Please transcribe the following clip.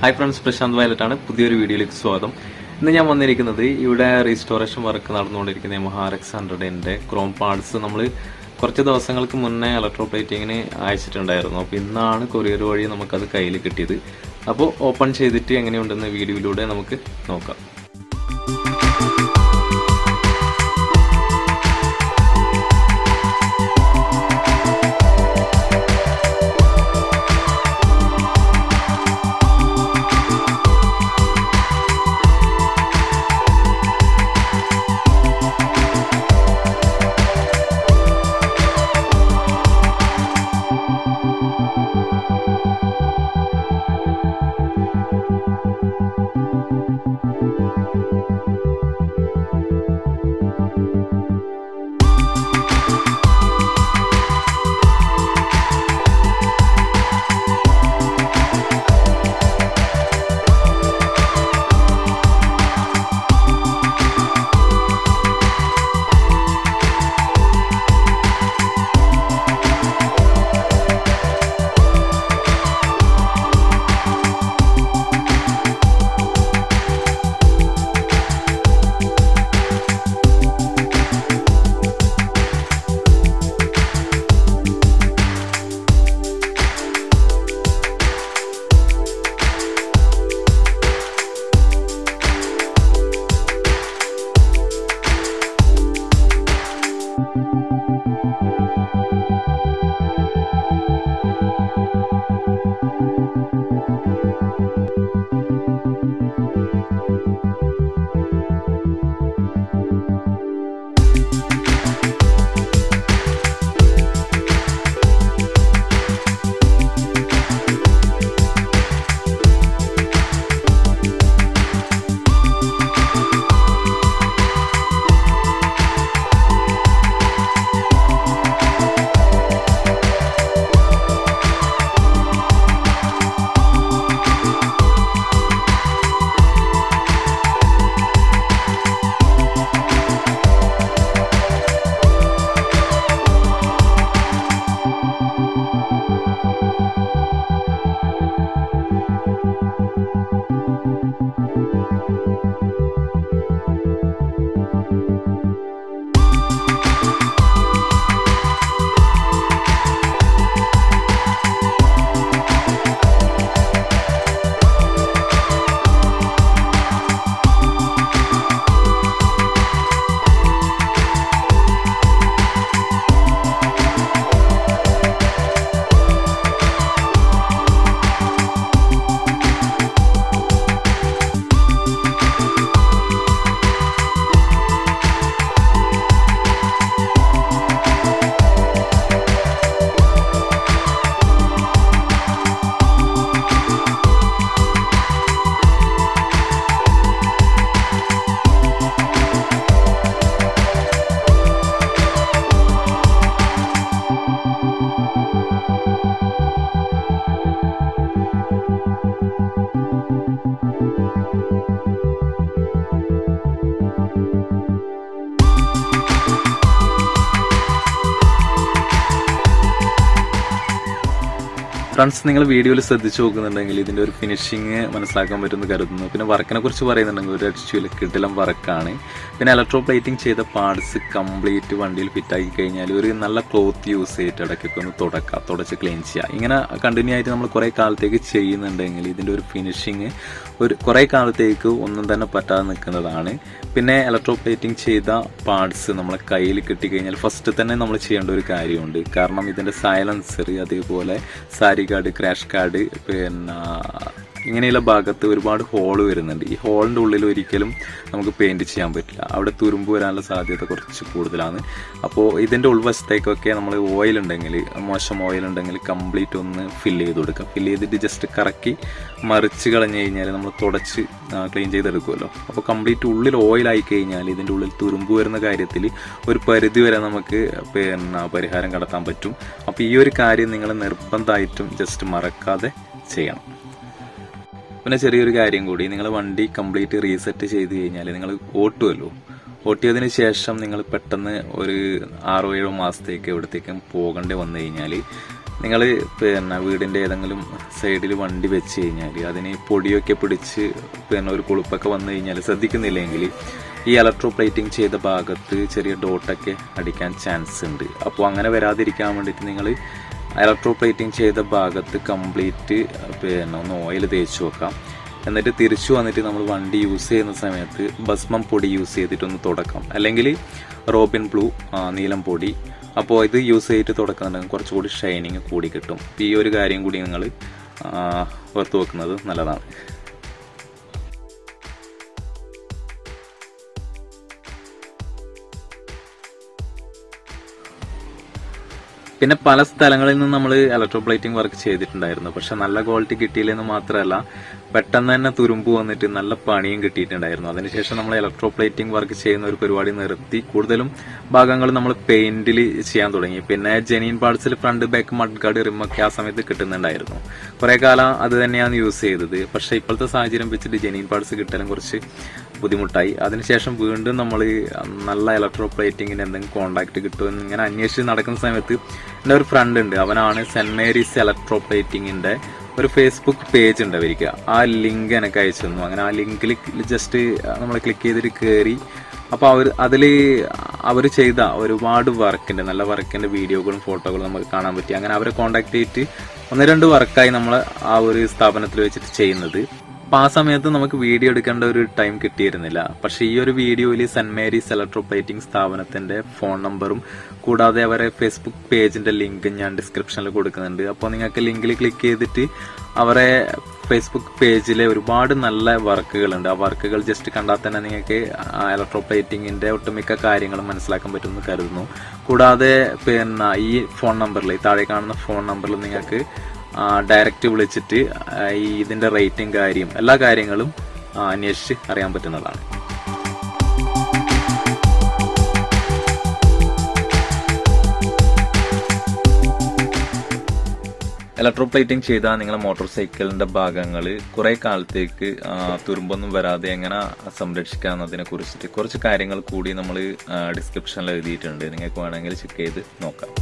Hi friends Prashant violet ആണ് പുതിയൊരു വീഡിയോയിലേക്ക് സ്വാഗതം. ഇന്ന് ഞാൻ വന്നിരിക്കുന്നത് ഇവിടെ റീസ്റ്റോറേഷൻ വർക്ക് നടന്നുകൊണ്ടിരിക്കുന്ന യമഹ ആർ ഹൺഡ്രഡിന്റെ ക്രോം പാർട്സ് നമ്മൾ കുറച്ച് ദിവസങ്ങൾക്ക് മുന്നേ ഇലക്ട്രോ പ്ലേറ്റിങ്ങിന് അയച്ചിട്ടുണ്ടായിരുന്നു. അപ്പോൾ ഇന്നാണ് കൊറിയർ വഴി നമുക്കത് കയ്യിൽ കിട്ടിയത്. അപ്പോൾ ഓപ്പൺ ചെയ്തിട്ട് എങ്ങനെയുണ്ടെന്ന് വീഡിയോയിലൂടെ നമുക്ക് നോക്കാം. ഫ്രണ്ട്സ് നിങ്ങൾ വീഡിയോയിൽ ശ്രദ്ധിച്ചു നോക്കുന്നുണ്ടെങ്കിൽ ഇതിന്റെ ഒരു ഫിനിഷിങ് മനസ്സിലാക്കാൻ പറ്റുമെന്ന് കരുതുന്നു. പിന്നെ വർക്കിനെ കുറിച്ച് പറയുന്നുണ്ടെങ്കിൽ ഒരു രക്ഷയില്ല കിട്ടിലം വർക്കാണ്. പിന്നെ ഇലക്ട്രോ പ്ലേറ്റിംഗ് ചെയ്ത പാർട്സ് കംപ്ലീറ്റ് വണ്ടിയിൽ ഫിറ്റ് ആക്കി കഴിഞ്ഞാൽ ഒരു നല്ല ക്ലോത്ത് യൂസ് ചെയ്തിട്ട് ഇടയ്ക്കൊക്കെ ഒന്ന് തുടക്കാം തുടച്ച് ക്ലീൻ ചെയ്യുക ഇങ്ങനെ കണ്ടിന്യൂ ആയിട്ട് നമ്മൾ കുറേ കാലത്തേക്ക് ചെയ്യുന്നുണ്ടെങ്കിൽ ഇതിന്റെ ഒരു ഫിനിഷിങ് ഒരു കുറേ കാലത്തേക്ക് ഒന്നും തന്നെ പറ്റാതെ നിൽക്കുന്നതാണ്. പിന്നെ ഇലക്ട്രോ പ്ലേറ്റിംഗ് ചെയ്ത പാർട്സ് നമ്മളെ കയ്യിൽ കിട്ടിക്കഴിഞ്ഞാൽ ഫസ്റ്റ് തന്നെ നമ്മൾ ചെയ്യേണ്ട ഒരു കാര്യമുണ്ട്. കാരണം ഇതിന്റെ സൈലൻസർ അതേപോലെ സാരി കാർഡ് ക്രാഷ് കാർഡ് പിന്നെ ഇങ്ങനെയുള്ള ഭാഗത്ത് ഒരുപാട് ഹോൾ വരുന്നുണ്ട്. ഈ ഹോളിന്റെ ഉള്ളിൽ ഒരിക്കലും നമുക്ക് പെയിന്റ് ചെയ്യാൻ പറ്റില്ല. അവിടെ തുരുമ്പ് വരാനുള്ള സാധ്യത കുറച്ച് കൂടുതലാണ്. അപ്പോൾ ഇതിന്റെ ഉൾവശത്തേക്കൊക്കെ നമ്മൾ ഓയിൽ ഉണ്ടെങ്കിൽ മോശം ഓയിൽ ഉണ്ടെങ്കിൽ കംപ്ലീറ്റ് ഒന്ന് ഫില്ല് ചെയ്ത് കൊടുക്കുക. ഫില്ല് ചെയ്തിട്ട് ജസ്റ്റ് കറക്കി മറിച്ച് കളഞ്ഞു കഴിഞ്ഞാൽ നമ്മൾ തുടച്ച് ക്ലീൻ ചെയ്തെടുക്കുമല്ലോ. അപ്പോൾ കംപ്ലീറ്റ് ഉള്ളിൽ ഓയിലായി കഴിഞ്ഞാൽ ഇതിന്റെ ഉള്ളിൽ തുരുമ്പ് വരുന്ന കാര്യത്തിൽ ഒരു പരിധി വരെ നമുക്ക് പിന്നെ പരിഹാരം കടത്താൻ പറ്റും. അപ്പോൾ ഈ ഒരു കാര്യം നിങ്ങൾ നിർബന്ധമായിട്ടും ജസ്റ്റ് മറക്കാതെ ചെയ്യണം. പിന്നെ ചെറിയൊരു കാര്യം കൂടി. നിങ്ങൾ വണ്ടി കംപ്ലീറ്റ് റീസെറ്റ് ചെയ്ത് കഴിഞ്ഞാൽ നിങ്ങൾ ഓട്ടുമല്ലോ ഓട്ടിയതിന് ശേഷം നിങ്ങൾ പെട്ടെന്ന് ഒരു ആറോ ഏഴോ മാസത്തേക്ക് എവിടത്തേക്കും പോകേണ്ടി വന്നു കഴിഞ്ഞാൽ നിങ്ങൾ പിന്നെ വീടിന്റെ ഏതെങ്കിലും സൈഡിൽ വണ്ടി വെച്ച് കഴിഞ്ഞാൽ അതിന് പൊടിയൊക്കെ പിടിച്ച് പിന്നെ ഒരു കുളിപ്പൊക്കെ വന്നു കഴിഞ്ഞാൽ ശ്രദ്ധിക്കുന്നില്ലെങ്കിൽ ഈ ഇലക്ട്രോ പ്ലേറ്റിംഗ് ചെയ്ത ഭാഗത്ത് ചെറിയ ഡോട്ടൊക്കെ അടിക്കാൻ ചാൻസ് ഉണ്ട്. അപ്പോൾ അങ്ങനെ വരാതിരിക്കാൻ വേണ്ടിയിട്ട് നിങ്ങൾ ഇലക്ട്രോ പ്ലേറ്റിംഗ് ചെയ്ത ഭാഗത്ത് കംപ്ലീറ്റ് പിന്നെ ഒന്ന് ഓയിൽ തേച്ച് വെക്കാം. എന്നിട്ട് തിരിച്ചു വന്നിട്ട് നമ്മൾ വണ്ടി യൂസ് ചെയ്യുന്ന സമയത്ത് ഭസ്മം പൊടി യൂസ് ചെയ്തിട്ടൊന്ന് തുടക്കാം. അല്ലെങ്കിൽ റോബിൻ ബ്ലൂ നീലം പൊടി. അപ്പോൾ ഇത് യൂസ് ചെയ്തിട്ട് തുടക്കുന്നുണ്ടെങ്കിൽ കുറച്ചുകൂടി ഷൈനിങ് കൂടി കിട്ടും. ഈ ഒരു കാര്യം കൂടി നിങ്ങൾ ഓർത്ത് വെക്കുന്നത് നല്ലതാണ്. പിന്നെ പല സ്ഥലങ്ങളിൽ നിന്ന് നമ്മൾ ഇലക്ട്രോപ്ലേറ്റിംഗ് വർക്ക് ചെയ്തിട്ടുണ്ടായിരുന്നു. പക്ഷെ നല്ല ക്വാളിറ്റി കിട്ടിയില്ലെന്ന് മാത്രമല്ല പെട്ടെന്ന് തന്നെ തുരുമ്പ് വന്നിട്ട് നല്ല പണിയും കിട്ടിയിട്ടുണ്ടായിരുന്നു. അതിനുശേഷം നമ്മൾ ഇലക്ട്രോപ്ലേറ്റിംഗ് വർക്ക് ചെയ്യുന്ന ഒരു പരിപാടി നിർത്തി. കൂടുതലും ഭാഗങ്ങൾ നമ്മൾ പെയിന്റിൽ ചെയ്യാൻ തുടങ്ങി. പിന്നെ ജെനീൻ പാർട്സിൽ ഫ്രണ്ട് ബാക്ക് മഡ് ഗാർഡ് റിമൊക്കെ ആ സമയത്ത് കിട്ടുന്നുണ്ടായിരുന്നു. കുറെ കാലം അത് തന്നെയാണ് യൂസ് ചെയ്തത്. പക്ഷെ ഇപ്പോഴത്തെ സാഹചര്യം വെച്ചിട്ട് ജെനീൻ പാർട്സ് കിട്ടാനും കുറച്ച് ബുദ്ധിമുട്ടായി. അതിനുശേഷം വീണ്ടും നമ്മൾ നല്ല ഇലക്ട്രോ പ്ലേറ്റിങ്ങിന് എന്തെങ്കിലും കോണ്ടാക്ട് കിട്ടുമെന്ന് ഇങ്ങനെ അന്വേഷിച്ച് നടക്കുന്ന സമയത്ത് എന്റെ ഒരു ഫ്രണ്ട് ഉണ്ട്. അവനാണ് സെന്റ് മേരീസ് ഇലക്ട്രോ പ്ലേറ്റിങ്ങിന്റെ ഒരു ഫേസ്ബുക്ക് പേജ് ഉണ്ട് അവർക്ക് ആ ലിങ്ക് എനിക്ക് അയച്ചു തന്നു. അങ്ങനെ ആ ലിങ്കിൽ ജസ്റ്റ് നമ്മൾ ക്ലിക്ക് ചെയ്തിട്ട് കയറി അപ്പോൾ അവർ അതിൽ അവർ ചെയ്ത ഒരുപാട് വർക്കിന്റെ നല്ല വർക്കിന്റെ വീഡിയോകളും ഫോട്ടോകളും നമുക്ക് കാണാൻ പറ്റി. അങ്ങനെ അവരെ കോണ്ടാക്ട് ചെയ്തിട്ട് ഒന്ന് രണ്ട് വർക്കായി നമ്മൾ ആ ഒരു സ്ഥാപനത്തിൽ വെച്ചിട്ട് ചെയ്യുന്നത്. അപ്പൊ ആ സമയത്ത് നമുക്ക് വീഡിയോ എടുക്കേണ്ട ഒരു ടൈം കിട്ടിയിരുന്നില്ല. പക്ഷെ ഈ ഒരു വീഡിയോയിൽ സെന്റ് മേരീസ് ഇലക്ട്രോപ്ലേറ്റിംഗ് സ്ഥാപനത്തിന്റെ ഫോൺ നമ്പറും കൂടാതെ അവരെ ഫേസ്ബുക്ക് പേജിന്റെ ലിങ്കും ഞാൻ ഡിസ്ക്രിപ്ഷനിൽ കൊടുക്കുന്നുണ്ട്. അപ്പോൾ നിങ്ങൾക്ക് ലിങ്കിൽ ക്ലിക്ക് ചെയ്തിട്ട് അവരെ ഫേസ്ബുക്ക് പേജിലെ ഒരുപാട് നല്ല വർക്കുകളുണ്ട്. ആ വർക്കുകൾ ജസ്റ്റ് കണ്ടാൽ തന്നെ നിങ്ങൾക്ക് ഇലക്ട്രോ പ്ലേറ്റിംഗിന്റെ ഒട്ടുമിക്ക കാര്യങ്ങളും മനസ്സിലാക്കാൻ പറ്റുമെന്ന് കരുതുന്നു. കൂടാതെ പിന്നെ ഈ ഫോൺ നമ്പറിൽ താഴെ കാണുന്ന ഫോൺ നമ്പറിൽ നിങ്ങൾക്ക് ഡയറക്റ്റ് വിളിച്ചിട്ട് ഈ ഇതിന്റെ റേറ്റും കാര്യം എല്ലാ കാര്യങ്ങളും അന്വേഷിച്ച് അറിയാൻ പറ്റുന്നതാണ്. ഇലക്ട്രോ പ്ലേറ്റിംഗ് ചെയ്താൽ നിങ്ങളെ മോട്ടോർ സൈക്കിളിന്റെ ഭാഗങ്ങൾ കുറെ കാലത്തേക്ക് തുരുമ്പൊന്നും വരാതെ എങ്ങനെ സംരക്ഷിക്കാമെന്നതിനെ കുറിച്ചിട്ട് കുറച്ച് കാര്യങ്ങൾ കൂടി നമ്മൾ ഡിസ്ക്രിപ്ഷനിൽ എഴുതിയിട്ടുണ്ട്. നിങ്ങൾക്ക് വേണമെങ്കിൽ ചെക്ക് ചെയ്ത് നോക്കാം.